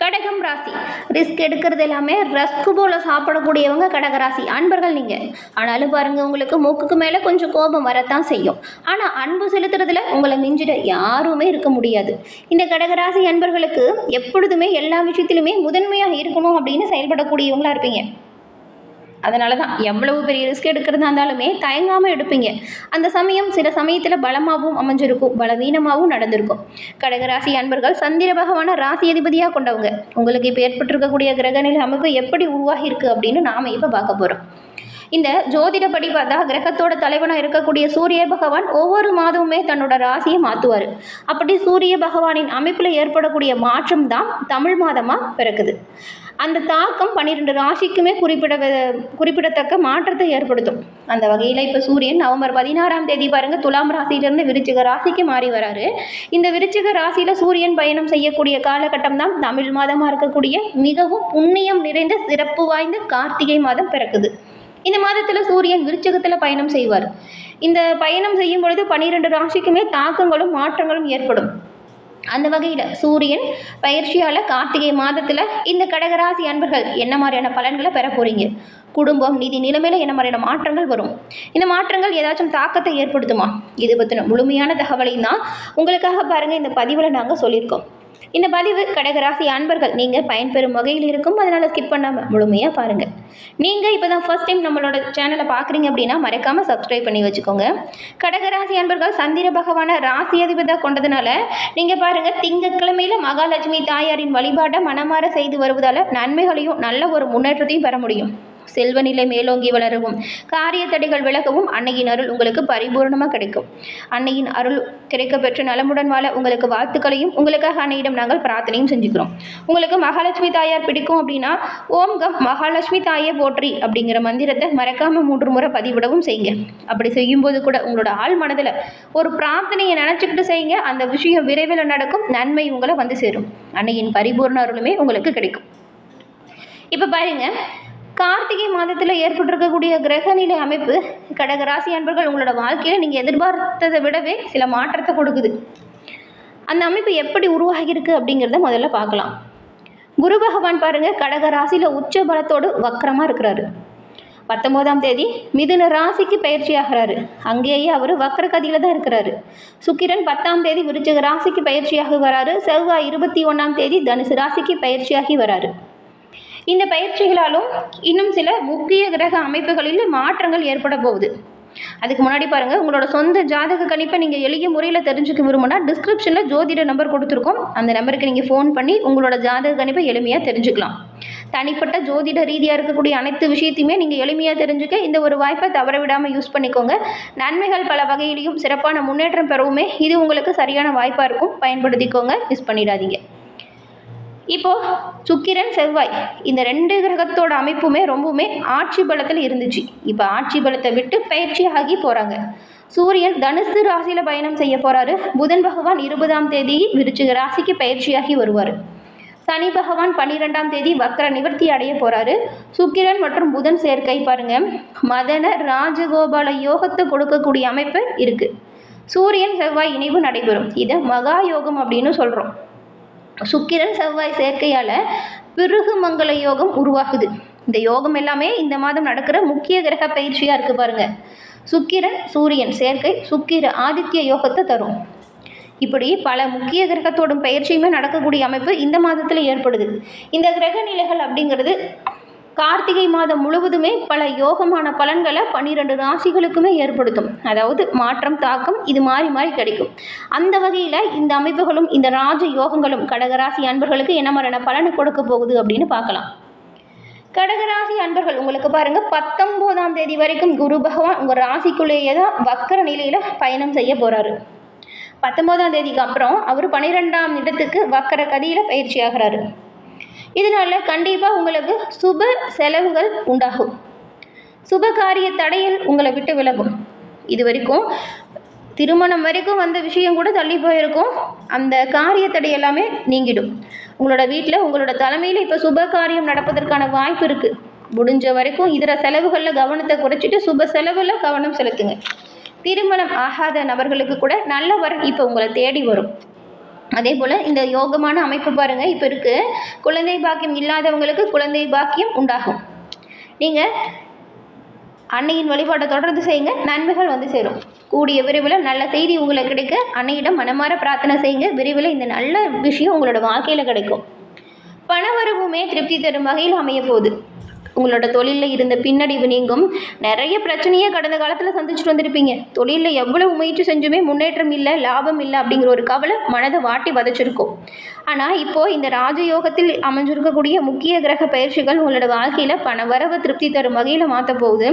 கடகம் ராசி. ரிஸ்க் எடுக்கிறது எல்லாமே ரஸ்க் போல் சாப்பிடக்கூடியவங்க கடக ராசி. அன்பர்கள் நீங்கள் ஆனாலும் பாருங்கள் உங்களுக்கு மூக்குக்கு மேலே கொஞ்சம் கோபம் வரத்தான் செய்யும். ஆனால் அன்பு செலுத்துறதுல உங்களை மிஞ்சிட யாருமே இருக்க முடியாது. இந்த கடகராசி அன்பர்களுக்கு எப்பொழுதுமே எல்லா விஷயத்திலுமே முதன்மையாக இருக்கணும் அப்படின்னு செயல்படக்கூடியவங்களா இருப்பீங்க. அதனால தான் எவ்வளவு பெரிய ரிஸ்க் எடுக்கிறதா இருந்தாலுமே தயங்காமல் எடுப்பீங்க. அந்த சமயம் சில சமயத்தில் பலமாகவும் அமைஞ்சிருக்கும் பலவீனமாகவும் நடந்திருக்கும். கடகராசி அன்பர்கள் சந்திர பகவான ராசி அதிபதியாக கொண்டவங்க. உங்களுக்கு இப்போ ஏற்பட்டிருக்கக்கூடிய கிரகநிலை அமைப்பு எப்படி உருவாகியிருக்கு அப்படின்னு நாம் இப்போ பார்க்க போகிறோம் இந்த ஜோதிடப்படி பார்த்தா கிரகத்தோட தலைவனாக இருக்கக்கூடிய சூரிய பகவான் ஒவ்வொரு மாதமுமே தன்னோட ராசியை மாற்றுவார் அப்படி சூரிய பகவானின் அமைப்பில் ஏற்படக்கூடிய மாற்றம் தான் தமிழ் மாதமாக பிறக்குது. அந்த தாக்கம் பன்னிரெண்டு ராசிக்குமே குறிப்பிட குறிப்பிடத்தக்க மாற்றத்தை ஏற்படுத்தும். அந்த வகையில் இப்போ சூரியன் நவம்பர் பதினாறாம் தேதி பாருங்கள் துலாம் ராசியிலிருந்து விருச்சிக ராசிக்கு மாறி வராரு. இந்த விருச்சிக ராசியில் சூரியன் பயணம் செய்யக்கூடிய காலகட்டம் தான் தமிழ் மாதமாக இருக்கக்கூடிய மிகவும் புண்ணியம் நிறைந்த சிறப்பு வாய்ந்த கார்த்திகை மாதம் பிறக்குது. இந்த மாதத்தில் சூரியன் விருச்சகத்தில் பயணம் செய்வார். இந்த பயணம் செய்யும் பொழுது பனிரெண்டு ராசிக்குமே தாக்கங்களும் மாற்றங்களும் ஏற்படும். அந்த வகையில் சூரியன் பயிற்சியால் கார்த்திகை மாதத்தில் இந்த கடகராசி அன்பர்கள் என்ன மாதிரியான பலன்களை பெற போகிறீங்க குடும்பம் நிதி நிலைமையில் என்ன மாதிரியான மாற்றங்கள் வரும்? இந்த மாற்றங்கள் ஏதாச்சும் தாக்கத்தை ஏற்படுத்துமா? இது பற்றின முழுமையான தகவலையும் தான் உங்களுக்காக பாருங்கள் இந்த பதிவில் நாங்கள் சொல்லியிருக்கோம். இந்த பதிவு கடகராசி அன்பர்கள் நீங்கள் பயன்பெறும் வகையில் இருக்கும். அதனால் ஸ்கிப் பண்ணாமல் முழுமையாக பாருங்கள் நீங்கள் இப்போ தான் ஃபர்ஸ்ட் டைம் நம்மளோட சேனலை பார்க்குறீங்க அப்படின்னா மறக்காமல் சப்ஸ்கிரைப் பண்ணி வச்சுக்கோங்க. கடகராசி அன்பர்கள் சந்திர பகவானை ராசி அதிபதாக கொண்டதுனால நீங்கள் பாருங்கள் திங்கட்கிழமையில் மகாலட்சுமி தாயாரின் வழிபாட்டை மனமாற செய்து வருவதால் நன்மைகளையும் நல்ல ஒரு முன்னேற்றத்தையும் பெற முடியும். செல்வநிலை மேலோங்கி வளரவும். காரிய தடைகள் விலகவும் அன்னையின் அருள் உங்களுக்கு பரிபூர்ணமாக கிடைக்கும். அன்னையின் அருள் கிடைக்க நலமுடன் வாழ உங்களுக்கு வாழ்த்துக்களையும் உங்களுக்காக அன்னையிடம் நாங்கள் பிரார்த்தனையும் செஞ்சுக்கிறோம். உங்களுக்கு மகாலட்சுமி தாயார் பிடிக்கும் அப்படின்னா ஓம் கம் மகாலட்சுமி தாயே போற்றி அப்படிங்கிற மந்திரத்தை மறக்காமல் மூன்று முறை பதிவிடவும் செய்யுங்க. அப்படி செய்யும்போது கூட உங்களோட ஆள் மனதில் ஒரு பிரார்த்தனையை நினச்சிக்கிட்டு செய்யுங்க. அந்த விஷயம் விரைவில் நடக்கும். நன்மை உங்களை வந்து சேரும். அன்னையின் பரிபூர்ண அருளுமே உங்களுக்கு கிடைக்கும். இப்போ பாருங்கள் கார்த்திகை மாதத்தில் ஏற்பட்டிருக்கக்கூடிய கிரகநிலை அமைப்பு கடகராசி அன்பர்கள் உங்களோட வாழ்க்கையில் நீங்கள் எதிர்பார்த்ததை விடவே சில மாற்றத்தை கொடுக்குது. அந்த அமைப்பு எப்படி உருவாகியிருக்கு அப்படிங்கிறத முதல்ல பார்க்கலாம். குரு பகவான் பாருங்கள் கடக ராசியில் உச்ச பலத்தோடு வக்கரமாக இருக்கிறாரு. பத்தொம்போதாம் தேதி மிதுன ராசிக்கு பயிற்சி ஆகிறாரு அங்கேயே அவர் வக்கரகதியில் தான் இருக்கிறாரு. சுக்கிரன் பத்தாம் தேதி விருச்சக ராசிக்கு பயிற்சியாகி வராரு. செவ்வாய் இருபத்தி ஒன்றாம் தேதி தனுசு ராசிக்கு பயிற்சியாகி வராரு. இந்த பயிற்சிகளாலும் இன்னும் சில முக்கிய கிரக அமைப்புகளில் மாற்றங்கள் ஏற்பட போகுது. அதுக்கு முன்னாடி பாருங்கள் உங்களோட சொந்த ஜாதக கணிப்பை நீங்கள் எளிய முறையில் தெரிஞ்சுக்க விரும்புனா டிஸ்கிரிப்ஷனில் ஜோதிட நம்பர் கொடுத்துருக்கோம். அந்த நம்பருக்கு நீங்கள் ஃபோன் பண்ணி உங்களோட ஜாதக கணிப்பை எளிமையாக தெரிஞ்சுக்கலாம். தனிப்பட்ட ஜோதிட ரீதியாக இருக்கக்கூடிய அனைத்து விஷயத்தையுமே நீங்கள் எளிமையாக தெரிஞ்சுக்க இந்த ஒரு வாய்ப்பை தவற விடாமல் யூஸ் பண்ணிக்கோங்க. நன்மைகள் பல வகையிலையும் சிறப்பான முன்னேற்றம் பெறவுமே இது உங்களுக்கு சரியான வாய்ப்பாக இருக்கும். பயன்படுத்திக்கோங்க மிஸ் பண்ணிடாதீங்க. இப்போ சுக்கிரன் செவ்வாய் இந்த ரெண்டு கிரகத்தோட அமைப்புமே ரொம்பவுமே ஆட்சி பலத்தில் இருந்துச்சு. இப்போ ஆட்சி பலத்தை விட்டு பயிற்சியாகி போகிறாங்க சூரியன் தனுசு ராசியில் பயணம் செய்ய போகிறாரு புதன் பகவான் இருபதாம் தேதி விருச்சிக ராசிக்கு பயிற்சியாகி வருவார். சனி பகவான் பன்னிரெண்டாம் தேதி வக்கர நிவர்த்தி அடைய போகிறாரு சுக்கிரன் மற்றும் புதன் சேர்க்கை பாருங்கள் மதன ராஜகோபால யோகத்தை கொடுக்கக்கூடிய அமைப்பு இருக்குது சூரியன் செவ்வாய் இணைவு நடைபெறும். இதை மகா யோகம் அப்படின்னு சொல்கிறோம் சுக்கிரன் செவ்வாய் சேர்க்கையால் பிருகுமங்கல யோகம் உருவாகுது. இந்த யோகம் எல்லாமே இந்த மாதம் நடக்கிற முக்கிய கிரக பயிற்சியாக இருக்குது பாருங்கள் சுக்கிரன் சூரியன் சேர்க்கை சுக்கிர ஆதித்ய யோகத்தை தரும். இப்படி பல முக்கிய கிரகத்தோடும் பயிற்சியுமே நடக்கக்கூடிய அமைப்பு இந்த மாதத்தில் ஏற்படுது. இந்த கிரக நிலைகள் அப்படிங்கிறது கார்த்திகை மாதம் முழுவதுமே பல யோகமான பலன்களை பன்னிரெண்டு ராசிகளுக்குமே ஏற்படுத்தும். அதாவது மாற்றம் தாக்கம் இது மாறி மாறி கிடைக்கும். அந்த வகையில் இந்த அமைப்புகளும் இந்த ராஜ யோகங்களும் கடகராசி அன்பர்களுக்கு என்ன மாதிரியான பலனை கொடுக்க போகுது அப்படின்னு பார்க்கலாம். கடகராசி அன்பர்கள் உங்களுக்கு பாருங்க பத்தொம்போதாம் தேதி வரைக்கும் குரு பகவான் உங்கள் ராசிக்குள்ளேயே தான் வக்கர நிலையில் பயணம் செய்ய போகிறாரு பத்தொம்போதாம் தேதிக்கு அப்புறம் அவர் பன்னிரெண்டாம் இடத்துக்கு வக்கர கதியில் பயிற்சி ஆகிறாரு. இதனால் கண்டிப்பாக உங்களுக்கு சுப செலவுகள் உண்டாகும். சுப காரிய தடையில் உங்களை விட்டு விலகும். இது வரைக்கும் திருமணம் வரைக்கும் வந்த விஷயம் கூட தள்ளி போயிருக்கும். அந்த காரிய தடை எல்லாமே நீங்கிடும். உங்களோட வீட்டில் உங்களோட தலைமையில் இப்போ சுப காரியம் நடப்பதற்கான வாய்ப்பு இருக்குது முடிஞ்ச வரைக்கும் இதர செலவுகளில் கவனத்தை குறைச்சிட்டு சுப செலவில் கவனம் செலுத்துங்க. திருமணம் ஆகாத நபர்களுக்கு கூட நல்ல வரன் இப்போ உங்களை தேடி வரும். அதே போல் இந்த யோகமான அமைப்பு பாருங்கள் இப்போ இருக்குது குழந்தை பாக்கியம் இல்லாதவங்களுக்கு குழந்தை பாக்கியம் உண்டாகும். நீங்கள் அன்னையின் வழிபாட்டை தொடர்ந்து செய்யுங்க நன்மைகள் வந்து சேரும். கூடிய விரைவில் நல்ல செய்தி உங்களுக்கு கிடைக்க அன்னையிடம் மனமார பிரார்த்தனை செய்யுங்க. விரைவில் இந்த நல்ல விஷயம் உங்களோட வாழ்க்கையில் கிடைக்கும். பணவரவுமே திருப்தி தரும் வகையில் அமைய போகுது உங்களோட தொழிலில் இருந்த பின்னடைவு நீங்கும். நிறைய பிரச்சனையே கடந்த காலத்தில் சந்திச்சுட்டு வந்திருப்பீங்க. தொழிலில் எவ்வளவு முயற்சி செஞ்சுமே முன்னேற்றம் இல்லை லாபம் இல்லை அப்படிங்கிற ஒரு கவலை மனதை வாட்டி வதச்சிருக்கும். ஆனால் இப்போது இந்த ராஜயோகத்தில் அமைஞ்சிருக்கக்கூடிய முக்கிய கிரக பயிற்சிகள் உங்களோட வாழ்க்கையில் பணவரவு திருப்தி தரும் வகையில் மாற்ற போகுது.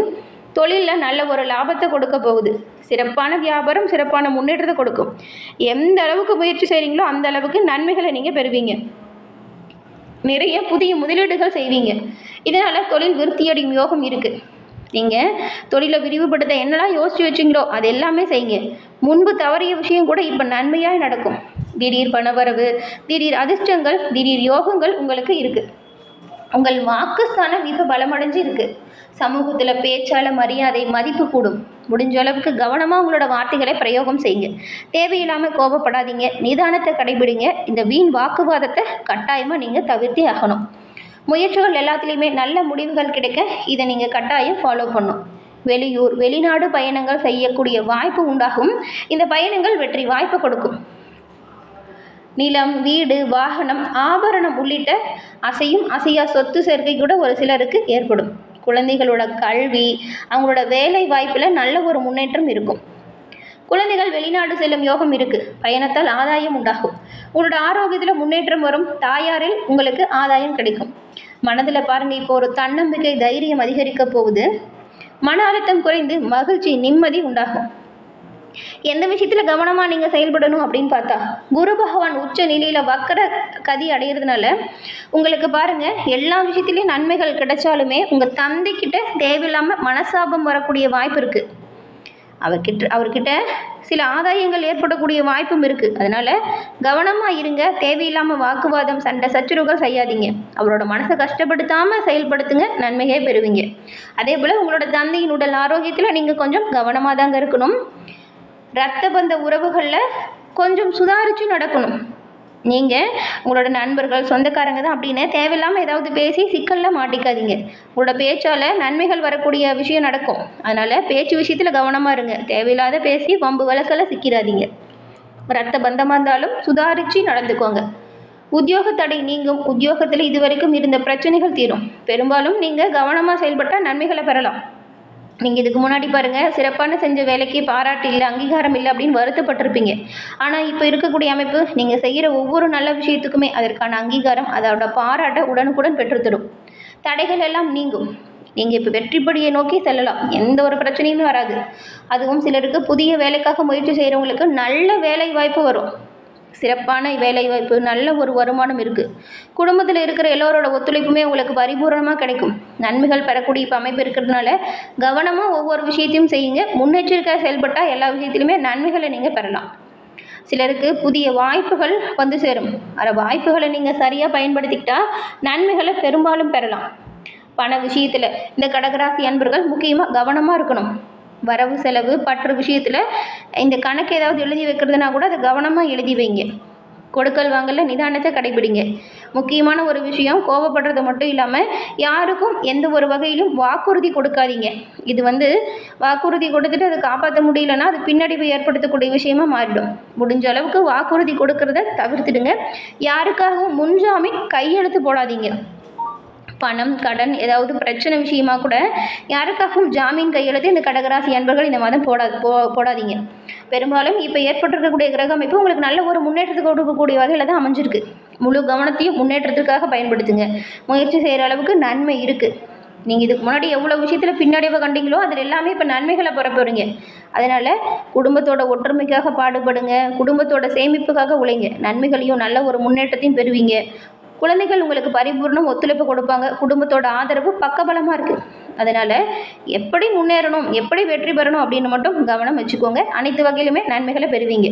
தொழிலில் நல்ல ஒரு லாபத்தை கொடுக்க போகுது. சிறப்பான வியாபாரம் சிறப்பான முன்னேற்றத்தை கொடுக்கும். எந்த அளவுக்கு முயற்சி செய்கிறீங்களோ அந்த அளவுக்கு நன்மைகளை நீங்கள் பெறுவீங்க. நிறைய புதிய முதலீடுகள் செய்வீங்க. இதனால் தொழில் விருத்தியடையும் யோகம் இருக்குது நீங்கள் தொழிலை விரிவுபடுத்த என்னெல்லாம் யோசிச்சு வச்சிங்களோ அது எல்லாமே செய்யுங்க. முன்பு தவறிய விஷயம் கூட இப்போ நன்மையாக நடக்கும். திடீர் பணவரவு திடீர் அதிர்ஷ்டங்கள் திடீர் யோகங்கள் உங்களுக்கு இருக்குது உங்கள் வாக்குஸ்தானம் இப்போ பலமடைஞ்சு இருக்குது சமூகத்தில் பேச்சால் மரியாதை மதிப்பு கூடும். முடிஞ்ச அளவுக்கு கவனமாக உங்களோட வார்த்தைகளை பிரயோகம் செய்யுங்க. தேவையில்லாமல் கோபப்படாதீங்க. நிதானத்தை கடைபிடிங்க. இந்த வீண் வாக்குவாதத்தை கட்டாயமாக நீங்கள் தவிர்த்தே ஆகணும். முயற்சிகள் எல்லாத்துலேயுமே நல்ல முடிவுகள் கிடைக்க இதை நீங்கள் கட்டாயம் ஃபாலோ பண்ணும் வெளியூர் வெளிநாடு பயணங்கள் செய்யக்கூடிய வாய்ப்பு உண்டாகும். இந்த பயணங்கள் வெற்றி வாய்ப்பு கொடுக்கும். நிலம் வீடு வாகனம் ஆபரணம் உள்ளிட்ட அசையும் அசையா சொத்து சேர்க்கை கூட ஒரு சிலருக்கு ஏற்படும். குழந்தைகளோட கல்வி அவங்களோட வேலை வாய்ப்பில் நல்ல ஒரு முன்னேற்றம் இருக்கும். குழந்தைகள் வெளிநாடு செல்லும் யோகம் இருக்குது பயணத்தால் ஆதாயம் உண்டாகும். உங்களோட ஆரோக்கியத்தில் முன்னேற்றம் வரும். தாயாரில் உங்களுக்கு ஆதாயம் கிடைக்கும். மனதில் பாருங்கள் இப்போ ஒரு தன்னம்பிக்கை தைரியம் அதிகரிக்க போகுது. மன அழுத்தம் குறைந்து மகிழ்ச்சி நிம்மதி உண்டாகும். எந்த விஷயத்தில் கவனமாக நீங்கள் செயல்படணும் அப்படின்னு பார்த்தா குரு பகவான் உச்ச நிலையில் வக்கர கதி அடையிறதுனால உங்களுக்கு பாருங்கள் எல்லா விஷயத்துலையும் நன்மைகள் கிடைச்சாலுமே உங்கள் தந்தைக்கிட்ட தேவையில்லாமல் மனசாபம் வரக்கூடிய வாய்ப்பு இருக்குது அவர்கிட்ட அவர்கிட்ட சில ஆதாயங்கள் ஏற்படக்கூடிய வாய்ப்பும் இருக்குது அதனால் கவனமாக இருங்க தேவையில்லாமல் வாக்குவாதம் சண்டை சச்சுரவுகள் செய்யாதீங்க. அவரோட மனசை கஷ்டப்படுத்தாமல் செயல்படுத்துங்க நன்மையே பெறுவீங்க. அதே போல் உங்களோட தந்தையின் உடல் ஆரோக்கியத்தில் நீங்கள் கொஞ்சம் கவனமாக தாங்க இருக்கணும். ரத்த பந்த உறவுகளில் கொஞ்சம் சுதாரித்து நடக்கணும். நீங்கள் உங்களோட நண்பர்கள் சொந்தக்காரங்க தான் அப்படின்னு தேவையில்லாமல் ஏதாவது பேசி சிக்கலில் மாட்டிக்காதீங்க. உங்களோட பேச்சால் நன்மைகள் வரக்கூடிய விஷயம் நடக்கும். அதனால் பேச்சு விஷயத்தில் கவனமாக இருங்க. தேவையில்லாத பேசி வம்பு வழக்கில் சிக்கிறாதீங்க ரத்த பந்தமாக இருந்தாலும் சுதாரித்து நடந்துக்கோங்க. உத்தியோக தடை நீங்கும். உத்தியோகத்தில் இதுவரைக்கும் இருந்த பிரச்சனைகள் தீரும். பெரும்பாலும் நீங்கள் கவனமாக செயல்பட்டால் நன்மைகளை பெறலாம். நீங்கள் இதுக்கு முன்னாடி பாருங்கள் சிறப்பான செஞ்ச வேலைக்கு பாராட்டு இல்லை அங்கீகாரம் இல்லை அப்படின்னு வருத்தப்பட்டிருப்பீங்க. ஆனால் இப்போ இருக்கக்கூடிய அமைப்பு நீங்கள் செய்கிற ஒவ்வொரு நல்ல விஷயத்துக்குமே அதற்கான அங்கீகாரம் அதோட பாராட்டை உடனுக்குடன் பெற்றுத்தரும். தடைகள் எல்லாம் நீங்கும். நீங்கள் இப்போ வெற்றிப்படியை நோக்கி செல்லலாம். எந்த ஒரு பிரச்சனையும் வராது. அதுவும் சிலருக்கு புதிய வேலைக்காக முயற்சி செய்கிறவங்களுக்கு நல்ல வேலை வாய்ப்பு வரும். சிறப்பான வேலைவாய்ப்பு நல்ல ஒரு வருமானம் இருக்குது குடும்பத்தில் இருக்கிற எல்லோரோட ஒத்துழைப்புமே உங்களுக்கு பரிபூரணமாக கிடைக்கும். நன்மைகள் பெறக்கூடிய இப்போ அமைப்பு இருக்கிறதுனால கவனமாக ஒவ்வொரு விஷயத்தையும் செய்யுங்க. முன்னெச்சரிக்கையாக செயல்பட்டால் எல்லா விஷயத்திலுமே நன்மைகளை நீங்கள் பெறலாம். சிலருக்கு புதிய வாய்ப்புகள் வந்து சேரும். அந்த வாய்ப்புகளை நீங்கள் சரியாக பயன்படுத்திக்கிட்டால் நன்மைகளை பெரும்பாலும் பெறலாம். பண விஷயத்தில் இந்த கடகராசி அன்பர்கள் முக்கியமாக கவனமாக இருக்கணும். வரவு செலவு பற்று விஷயத்தில் இந்த கணக்கு ஏதாவது எழுதி வைக்கிறதுனா கூட அதை கவனமாக எழுதி வைங்க. கொடுக்கல் வாங்கல நிதானத்தை கடைபிடிங்க. முக்கியமான ஒரு விஷயம் கோவப்படுறது மட்டும் இல்லாமல் யாருக்கும் எந்த ஒரு வகையிலும் வாக்குறுதி கொடுக்காதீங்க. இது வந்து வாக்குறுதி கொடுத்துட்டு அதை காப்பாற்ற முடியலன்னா அது பின்னடைவு ஏற்படுத்தக்கூடிய விஷயமா மாறிடும். முடிஞ்ச அளவுக்கு வாக்குறுதி கொடுக்கறத தவிர்த்துடுங்க. யாருக்காகவும் முன்ஜாமீன் கையெழுத்து போடாதீங்க. பணம் கடன் ஏதாவது பிரச்சனை விஷயமா கூட யாருக்காகவும் ஜாமீன் கையெழுத்து இந்த கடகராசி அன்பர்கள் இந்த மாதம் போடா போ போடாதீங்க. பெரும்பாலும் இப்போ ஏற்பட்டிருக்கக்கூடிய கிரக அமைப்பு உங்களுக்கு நல்ல ஒரு முன்னேற்றத்தை கொடுக்கக்கூடிய வகையில் தான் அமைஞ்சிருக்கு. முழு கவனத்தையும் முன்னேற்றத்திற்காக பயன்படுத்துங்க. முயற்சி செய்கிற அளவுக்கு நன்மை இருக்குது நீங்கள் இதுக்கு முன்னாடி எவ்வளோ விஷயத்தில் பின்னடைவை கண்டீங்களோ அதில் எல்லாமே இப்போ நன்மைகளை பெற போகிறீங்க அதனால் குடும்பத்தோட ஒற்றுமைக்காக பாடுபடுங்க. குடும்பத்தோட சேமிப்புக்காக உழைங்க. நன்மைகளையும் நல்ல ஒரு முன்னேற்றத்தையும் பெறுவீங்க. குழந்தைகள் உங்களுக்கு பரிபூர்ணம் ஒத்துழைப்பு கொடுப்பாங்க. குடும்பத்தோட ஆதரவு பக்கபலமாக இருக்குது அதனால் எப்படி முன்னேறணும் எப்படி வெற்றி பெறணும் அப்படின்னு மட்டும் கவனம் வச்சுக்கோங்க. அனைத்து வகையிலுமே நன்மைகளை பெறுவீங்க.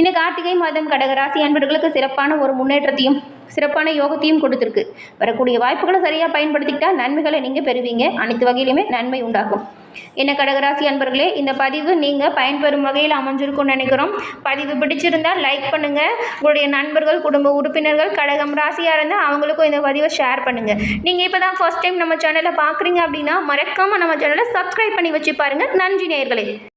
இந்த கார்த்திகை மாதம் கடகராசி அன்பர்களுக்கு சிறப்பான ஒரு முன்னேற்றத்தையும் சிறப்பான யோகத்தையும் கொடுத்துருக்கு. வரக்கூடிய வாய்ப்புகளை சரியாக பயன்படுத்திக்கிட்டால் நன்மைகளை நீங்கள் பெறுவீங்க. அனைத்து வகையிலுமே நன்மை உண்டாகும். என்ன கடகராசி அன்பர்களே இந்த பதிவு நீங்கள் பயன்பெறும் வகையில் அமைஞ்சிருக்கும்னு நினைக்கிறோம். பதிவு பிடிச்சிருந்தால் லைக் பண்ணுங்கள் உங்களுடைய நண்பர்கள் குடும்ப உறுப்பினர்கள் கடகம் ராசியாக இருந்தால் அவங்களுக்கும் இந்த பதிவை ஷேர் பண்ணுங்கள் நீங்கள் இப்போ தான் ஃபர்ஸ்ட் டைம் நம்ம சேனலை பார்க்குறீங்க அப்படின்னா மறக்காமல் நம்ம சேனலை சப்ஸ்கிரைப் பண்ணி வச்சு பாருங்கள் நன்றி நேர்களே